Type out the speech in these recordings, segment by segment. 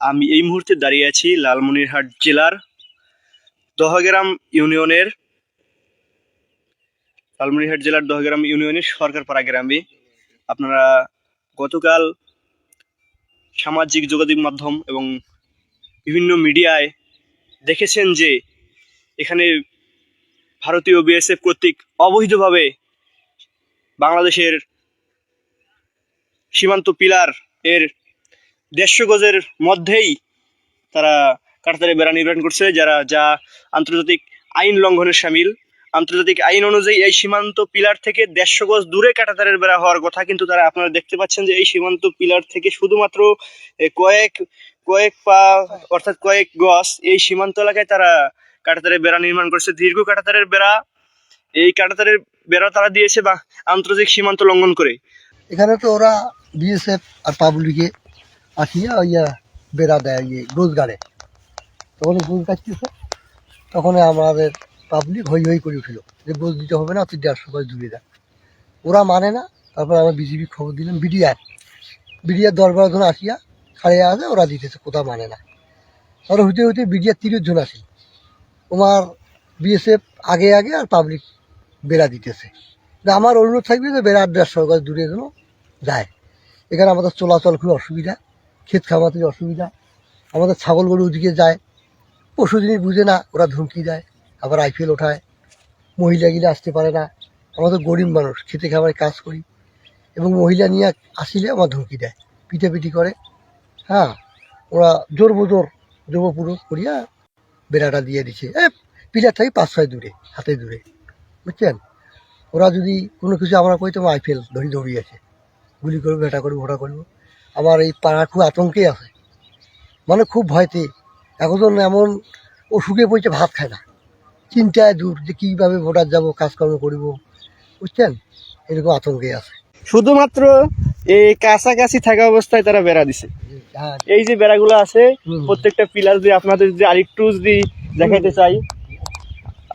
আমি এই মুহূর্তে দাঁড়িয়ে আছি লালমনিরহাট জেলার দহগ্রাম ইউনিয়নের, লালমনিরহাট জেলার দহগ্রাম ইউনিয়নের সরকারপাড়া গ্রামে। আপনারা গতকাল সামাজিক যোগাযোগ মাধ্যম এবং বিভিন্ন মিডিয়ায় দেখেছেন যে এখানে ভারতীয় বিএসএফ কর্তৃক অবৈধভাবে বাংলাদেশের সীমান্ত পিলার এর দেড়শো গজের মধ্যেই তারা কাটাতারে বেড়া নির্মাণ করছে, যারা, যা আন্তর্জাতিক আইন লঙ্ঘনের সামিল। আন্তর্জাতিক আইন অনুযায়ী এই সীমান্ত পিলার থেকে দেড়শো গজ দূরে কাটাতারের বেড়া হওয়ার কথা কিন্তু তারা আপনারা দেখতে পাচ্ছেন যে এই সীমান্ত পিলার থেকে শুধুমাত্র কয়েক কয়েক পা, অর্থাৎ কয়েক গজ এই সীমান্ত এলাকায় তারা কাটাতারের বেড়া নির্মাণ করছে। দীর্ঘ কাটাতারের বেড়া, এই কাটাতারের বেড়া তারা দিয়েছে বা আন্তর্জাতিক সীমান্ত লঙ্ঘন করে। এখানে তো ওরা বিএসএফ আর পাবলিকে আসিয়া ইয়া বেড়া দেয় ইয়ে গোজ গাড়ে। তখন গোজ কাটতেছে তখন আমাদের পাবলিক হই হই করে উঠল যে গোজ দিতে হবে না, তুই দেড়শো গজ দূরে দেয় ওরা মানে না, তারপর আমরা বিজেপি খবর দিলাম, বিডিআর। বিডিআর দশ বারো জন আসিয়া খাড়ে আসে ওরা দিতেছে, কোথাও মানে না। তারপরে হইতে হইতে বিডিআর তিরিশ জন আসে তোমার বিএসএফ আগে আগে আর পাবলিক বেড়া দিতেছে। আমার অনুরোধ থাকবে যে বেড়া দেড়শো গজ দূরে যেন যায়। এখানে আমাদের চলাচল খুব অসুবিধা। ক্ষেত খামাতে অসুবিধা। আমাদের ছাগল গরু ওদিকে যায়, পশু জিনিস বুঝে না, ওরা ধমকি দেয়, আবার আইপিএল ওঠায়। মহিলাগুলো আসতে পারে না। আমাদের গরিব মানুষ, খেতে খাবারে কাজ করি। এবং মহিলা নিয়ে আসিলে আমার ধমকি দেয়, পিটাপিটি করে। হ্যাঁ ওরা জোর বোজোর যুবপুরুষ করিয়া বেড়াটা দিয়ে দিচ্ছে এ, পিলার থেকে পাঁচ ছয় দূরে, হাতে দূরে, বুঝছেন? ওরা যদি কোনো কিছু আমরা কইতাম আইপিএল ধরি দৌড়ি আছে গুলি করব এটা করব ওটা করব। আমার এই পাড়া খুব আতঙ্কে আছে। মানে খুব ভয়তে। এখন এমন অসুখে পড়ছে ভাত খায় না। চিন্তায় দূর যে কীভাবে ভোটার যাব কাজকর্ম করব বুঝছেন? এরকম আতঙ্কে আছে। শুধুমাত্র এই কাছাকাছি থাকা অবস্থায় তারা বেড়া দিছে। হ্যাঁ। এই যে বেড়াগুলো আছে প্রত্যেকটা পিলার যদি আপনাদের যদি আরেকটু যদি দেখাতে চাই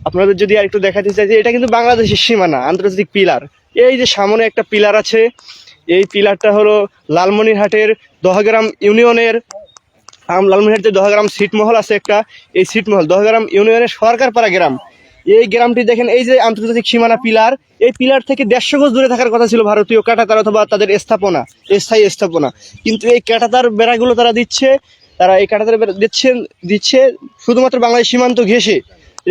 আপনাদের যদি আরেকটু দেখাতে চাই যে এটা কিন্তু বাংলাদেশের সীমানা আন্তর্জাতিক পিলার। এই যে সামনে একটা পিলার আছে এই পিলারটা হলো লালমনিরহাটের দহগ্রাম ইউনিয়নের, আম- লালমনিরহাটে দহগ্রাম সিটমহল আছে একটা, এই সিটমহল দহগ্রাম ইউনিয়নের সরকারপাড়া গ্রাম। এই গ্রামটি দেখেন, এই যে আন্তর্জাতিক সীমানা পিলার, এই পিলার থেকে দেড়শো গজ দূরে থাকার কথা ছিল ভারতীয় কাটাতার অথবা তাদের স্থাপনা, স্থায়ী স্থাপনা। কিন্তু এই কাটাতার বেড়াগুলো তারা দিচ্ছে, তারা এই কাটাতার বেড়া দিচ্ছে দিচ্ছে শুধুমাত্র বাংলাদেশ সীমান্ত ঘেঁষে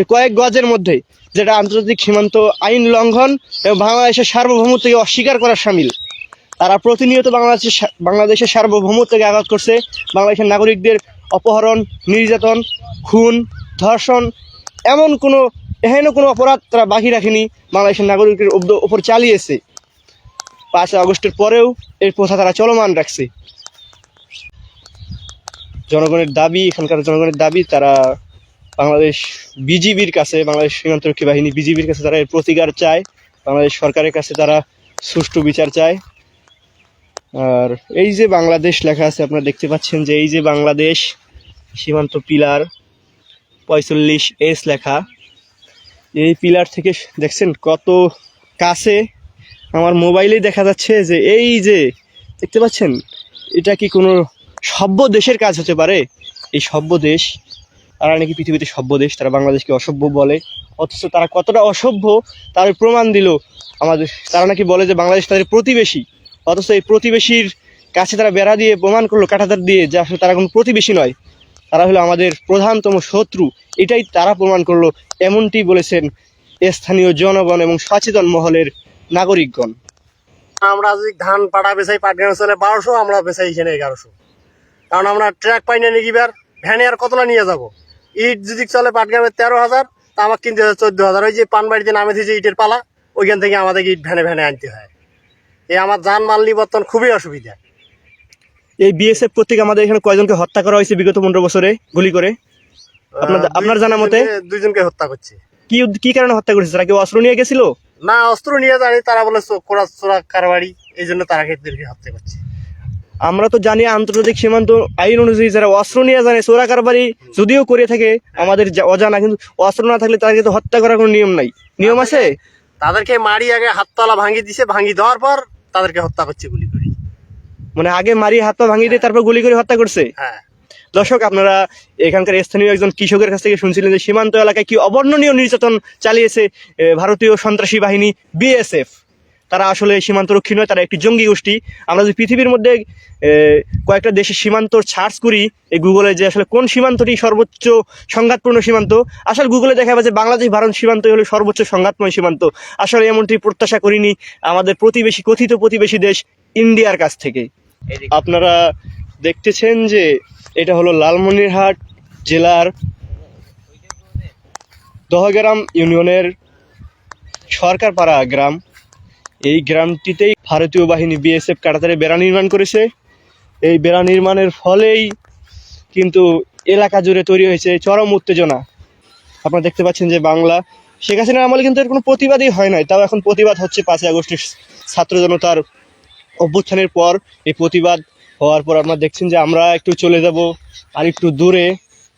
কয়েক গজের মধ্যে, যেটা আন্তর্জাতিক সীমান্ত আইন লঙ্ঘন এবং বাংলাদেশের সার্বভৌমত্বকে অস্বীকার করার সামিল। তারা প্রতিনিয়ত বাংলাদেশের বাংলাদেশের সার্বভৌমত্বকে আঘাত করছে। বাংলাদেশের নাগরিকদের অপহরণ, নির্যাতন, খুন, ধর্ষণ এমন কোনো, এহেন কোনো অপরাধ তারা বাকি রাখেনি, বাংলাদেশের নাগরিকের ওপ- ওপর চালিয়েছে। পাঁচই আগস্টের পরেও এই প্রথা তারা চলমান রাখছে। জনগণের দাবি, এখানকার জনগণের দাবি, তারা বাংলাদেশ বিজিবির কাছে, বাংলাদেশ সীমান্তরক্ষী বাহিনী বিজিবির কাছে তারা এর প্রতিকার চায়। বাংলাদেশ সরকারের কাছে তারা সুষ্ঠু বিচার চায়। আর এই যে বাংলাদেশ লেখা আছে, আপনারা দেখতে পাচ্ছেন যে এই যে বাংলাদেশ সীমান্ত পিলার পঁয়তাল্লিশ এস লেখা। এই পিলার থেকে দেখছেন কত কাছে আমার মোবাইলেই দেখা যাচ্ছে যে এই যে, দেখতে পাচ্ছেন? এটা কি কোনো সভ্য দেশের কাজ হতে পারে? এই সভ্য দেশ, তারা নাকি পৃথিবীতে সভ্য দেশ, তারা বাংলাদেশকে অসভ্য বলে। অথচ তারা কতটা অসভ্য, তার প্রমাণ দিল আমাদের, তারা নাকি বলে যে বাংলাদেশ তাদের প্রতিবেশী। অথচ এই প্রতিবেশীর কাছে তারা বেড়া দিয়ে প্রমাণ করল কাঁটাতার দিয়ে যে আসলে তারা কোনো প্রতিবেশী নয়। তারা হলো আমাদের প্রধানতম শত্রু, এটাই তারা প্রমাণ করল, এমনটি বলেছেন স্থানীয় জনগণ এবং সচেতন মহলের নাগরিকগণ। আমরা যদি ধান পাটা বেচাই পাট গান চলে বারোশো, আমরা বেচাই এখানে এগারোশো। কারণ আমরা ট্রাক পাই না নিকিবার ভ্যানে আর কতলা নিয়ে যাব? ইট যদি চলে পাটগ্রামে তেরো হাজার, তা আমার কিনতে হয় চোদ্দ হাজার। ওই যে পানবাড়িতে নামে দিয়েছে ইটের পালা, ওইখান থেকে আমাদের ইট ভ্যানে ভ্যানে আনতে হয়। এই আমার যান মাল নিবর্তন খুবই অসুবিধা। এই বিএসএফ কর্তৃক আমাদের এখানে কয়জনকে হত্যা করা হয়েছে বিগত পনেরো বছরে গুলি করে? আপনার- আপনার জানা মতে? দুইজনকে- হত্যা করছে। কি কি কারণে হত্যা করেছে? তারা কেউ অস্ত্র নিয়ে গেছিল? না অস্ত্র নিয়ে জানি তারা বলে কোরা চোরা কারবাড়ি এই জন্য তারা ক্ষেত্রে হত্যা করছে। আমরা তো জানি আন্তর্জাতিক সীমান্ত আইন অনুযায়ী যারা অস্ত্র নিয়ে জানে চোরা কারবারি যদিও করে থাকে আমাদের অজানা কিন্তু অস্ত্র না থাকলে তাদেরকে তো হত্যা করার কোনো নিয়ম নাই। নিয়ম আছে? তাদেরকে মারি আগে হাততলা ভাঙি দিছে ভাঙি দেওয়ার পর তাদেরকে হত্যা করছে গুলি করে। মানে আগে মারি হাত পা ভাঙিয়ে দিয়ে তারপর গুলি করে হত্যা করছে? হ্যাঁ। দর্শক আপনারা এখানকার স্থানীয় একজন কৃষকের কাছ থেকে শুনছিলেন যে সীমান্ত এলাকায় কি অবর্ণনীয় নির্যাতন চালিয়েছে ভারতীয় সন্ত্রাসী বাহিনী বিএসএফ। তারা আসলে সীমান্তরক্ষী নয় তারা একটি জঙ্গি গোষ্ঠী। আমরা যদি পৃথিবীর মধ্যে কয়েকটা দেশের সীমান্ত সার্চ করি এই গুগলে যে আসলে কোন সীমান্তটি সর্বোচ্চ সংঘাতপূর্ণ সীমান্ত আসলে গুগলে দেখা যাবে যে বাংলাদেশ ভারত সীমান্তই হলো সর্বোচ্চ সংঘাতময় সীমান্ত। আসলে এমনটি প্রত্যাশা করিনি আমাদের প্রতিবেশী কথিত প্রতিবেশী দেশ ইন্ডিয়ার কাছ থেকে। আপনারা দেখতেছেন যে এটা হলো লালমনিরহাট জেলার দহগ্রাম ইউনিয়নের সরকারপাড়া গ্রাম। এই গ্রামটিতেই ভারতীয় বাহিনী বিএসএফ কাটাতারে বেড়া নির্মাণ করেছে। এই বেড়া নির্মাণের ফলেই কিন্তু এলাকা জুড়ে তৈরি হয়েছে চরম উত্তেজনা। আপনারা দেখতে পাচ্ছেন যে বাংলা, শেখ হাসিনার আমলে কিন্তু এর কোনো প্রতিবাদই হয় নাই, তাও এখন প্রতিবাদ হচ্ছে পাঁচই আগস্টের ছাত্র জনতার অভ্যুত্থানের পর। এই প্রতিবাদ হওয়ার পর আপনারা দেখছেন যে আমরা একটু চলে যাব আর একটু দূরে,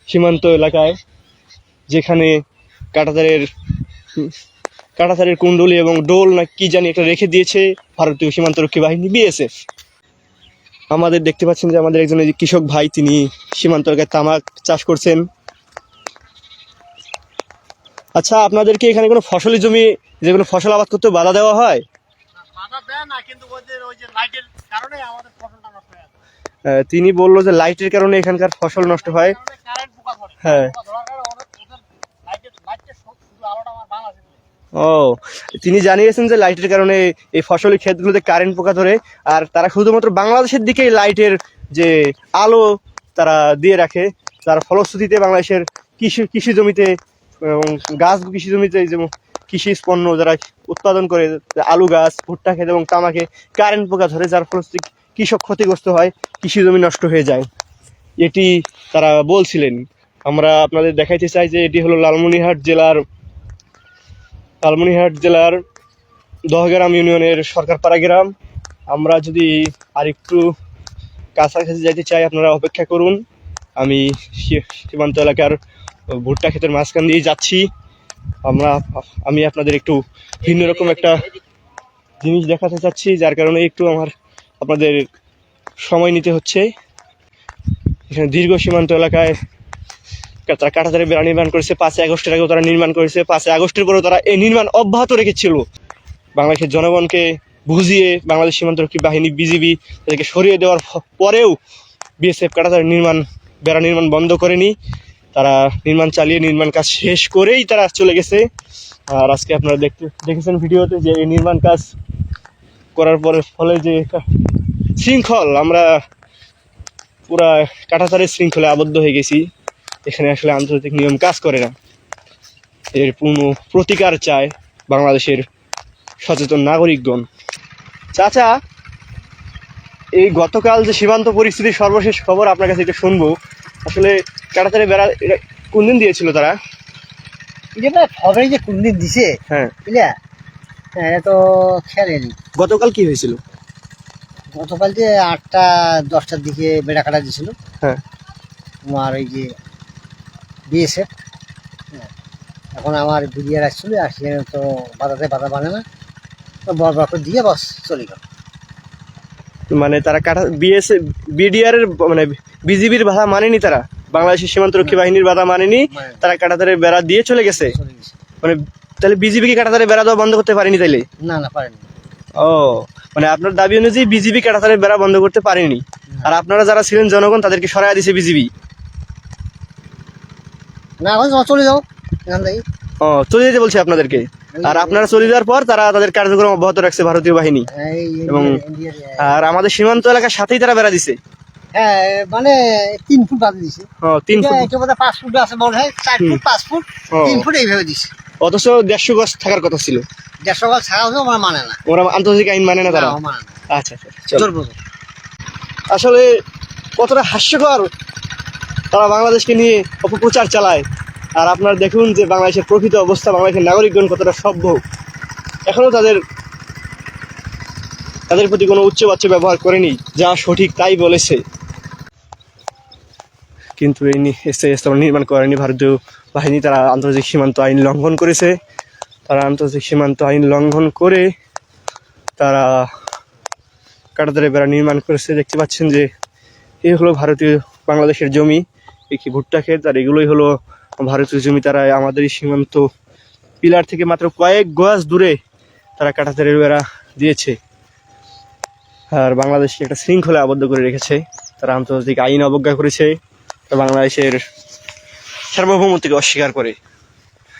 সীমান্ত এলাকায়, যেখানে কাটাতারের কাটাতারের কুণ্ডলি এবং ডোল না কি জানি একটা রেখে দিয়েছে ভারতীয় সীমান্তরক্ষী বাহিনী বিএসএফ। আমাদের দেখতে পাচ্ছেন যে আমাদের একজন কৃষক ভাই তিনি সীমান্ত এলাকায় তামাক চাষ করছেন। আচ্ছা আপনাদেরকে এখানে কোনো ফসলি জমি যে কোনো ফসল আবাদ করতে বাধা দেওয়া হয়? হয়ে তিনি বলল যে লাইটের কারণে এখানকার ফসল নষ্ট হয়। হ্যাঁ। পোকা ধরার কারণে ওদের ওদের লাইটের লাইটের শুধু আলোটা আমার বাংলাদেশে ও, তিনি জানিয়েছেন যে লাইটের কারণে এই ফসলি ক্ষেতগুলোতে কারেন্ট পোকা ধরে, আর তারা শুধুমাত্র বাংলাদেশের দিকেই লাইটের যে আলো তারা দিয়ে রাখে, তার ফলশ্রুতিতে বাংলাদেশের কৃষি কৃষি জমিতে গাছ, কৃষি জমিতে যেমন কৃষি পণ্য যারা উৎপাদন করে আলু গাছ, ভুট্টা ক্ষেত এবং তামাকে কারেন্ট পোকা ধরে, যার ফলশ্রুতি কৃষক ক্ষতিগ্রস্ত হয়, কৃষি জমি নষ্ট হয়ে যায়। এটি তারা বলছিলেন। আমরা আপনাদের দেখাইতে চাই যে এটি হলো লালমনিরহাট জেলার লালমনিরহাট জেলার দহগ্রাম ইউনিয়নের সরকারপাড়া গ্রাম। আমরা যদি আরেকটু কাছাকাছি যাইতে চাই, আপনারা অপেক্ষা করুন। আমি সীমান্ত এলাকার ভুট্টা ক্ষেতের মাঝখান দিয়ে যাচ্ছি। আমরা আমি আপনাদের একটু ভিন্ন রকম একটা জিনিস দেখাতে চাচ্ছি, যার কারণে একটু আমার আপনাদের সময় নিতে হচ্ছে। এখানে দীর্ঘ সীমান্ত এলাকায় তারা কাটাতারে বেড়া নির্মাণ করেছে, পাঁচই আগস্টের আগেও তারা নির্মাণ করেছে, পাঁচই আগস্টের পরেও তারা এই নির্মাণ অব্যাহত রেখেছিল। বাংলাদেশের জনগণকে বুঝিয়ে বাংলাদেশ সীমান্তরক্ষী বাহিনী, বিজিবি তাদেরকে সরিয়ে দেওয়ার পরেও বিএসএফ কাটাতার নির্মাণ, বেড়া নির্মাণ বন্ধ করেনি। তারা নির্মাণ চালিয়ে নির্মাণ কাজ শেষ করেই তারা চলে গেছে। আর আজকে আপনারা দেখতে, দেখেছেন ভিডিওতে যে এই নির্মাণ কাজ করার পরে ফলে যে শৃঙ্খল, আমরা পুরা কাটাতারের শৃঙ্খলে আবদ্ধ হয়ে গেছি। এখানে আসলে আন্তর্জাতিক নিয়ম কাজ করে না। এর পূর্ণ প্রতিকার চায় বাংলাদেশের সচেতন নাগরিকগণ। চাচা এই গতকাল যে সীমান্ত পরিস্থিতির সর্বশেষ খবর আপনার কাছে একটু শুনব। আসলে কাটাতারে বেড়া এটা কোন দিন দিয়েছিল তারা? যেটা খবরে যে কোন দিন দিছে? হ্যাঁ। বুঝলে? হ্যাঁ এটা তো খেলেনি গতকাল কি হয়েছিল? গতকাল যে আটটা দশটার দিকে বেড়া কাটা দিয়েছিল হ্যাঁ। তোমার ওই যে বিএসএফ এখন আমার বিডিআর আসছিল আর সেখানে তো বাধাতে বাধা মানে না। তো বড় বড় করে দিয়ে বস চলে গেল। মানে তারা কাটা বিএস বিডিআর এর মানে বিজিবির বাধা মানেনি তারা? বাংলাদেশের সীমান্তরক্ষী বাহিনীর বাধা মানেনি? মানে তারা কাটাতারে বেড়া দিয়ে চলে গেছে? মানে তাহলে বিজিবিকে কাটাতারে বেড়া দেওয়া বন্ধ করতে পারেনি তাইলে? না না পারেনি। ও মানে আপনার দাবি অনুযায়ী বিজিবি কাটাতারে বেড়া বন্ধ করতে পারেনি। আর আপনারা যারা ছিলেন জনগণ তাদেরকে সরাই দিছে বিজিবি। না এখন চলে যাও এখান থেকে। ও চলে যেতে বলছে আপনাদেরকে। আর আপনারা চলে যাওয়ার পর তারা তাদের কার্যক্রম অব্যাহত রাখছে ভারতীয় বাহিনী। এবং- ইন্ডিয়ার- ইন্ডিয়ার- আর আমাদের সীমান্ত এলাকার সাথেই তারা বেড়া দিছে। হ্যাঁ মানে তিন ফুট বাদ দিছে। তিন ফুট। এটা পাঁচ ফুট আছে মনে হয় চার ফুট পাঁচ ফুট তিন ফুট এইভাবে দিছে। অথচ দেড়শো গজ থাকার কথা ছিল। দেড়শো মানে না। ওরা আন্তর্জাতিক আইন মানে না তারা? মানে আচ্ছা আচ্ছা বোঝো। আসলে কতটা হাস্যকর তারা বাংলাদেশকে নিয়ে অপপ্রচার চালায়। আর আপনারা দেখুন যে বাংলাদেশের প্রকৃত অবস্থা, বাংলাদেশের নাগরিকগণ কতটা সভ্য। এখনও তাদের তাদের প্রতি কোনো উচ্চবাচ্য ব্যবহার করেনি, যা সঠিক তাই বলেছে। কিন্তু এই তারা নির্মাণ করেনি, ভারতীয় বাহিনী, তারা আন্তর্জাতিক সীমান্ত আইন লঙ্ঘন করেছে। তারা আন্তর্জাতিক সীমান্ত আইন লঙ্ঘন করে তারা কাটাতারে বেড়া নির্মাণ করেছে। দেখতে পাচ্ছেন যে এই হলো ভারতীয় বাংলাদেশের জমি। কি ভুট্টা ক্ষেত? আর এগুলোই হলো ভারতীয় জমি। তারা আমাদের সীমান্ত পিলার থেকে মাত্র কয়েক গজ দূরে তারা কাটাতে বেড়া দিয়েছে। আর বাংলাদেশকে একটা শৃঙ্খলা আবদ্ধ করে রেখেছে। তারা আন্তর্জাতিক আইন অবজ্ঞা করেছে। বাংলাদেশের সার্বভৌমত্বকে অস্বীকার করে।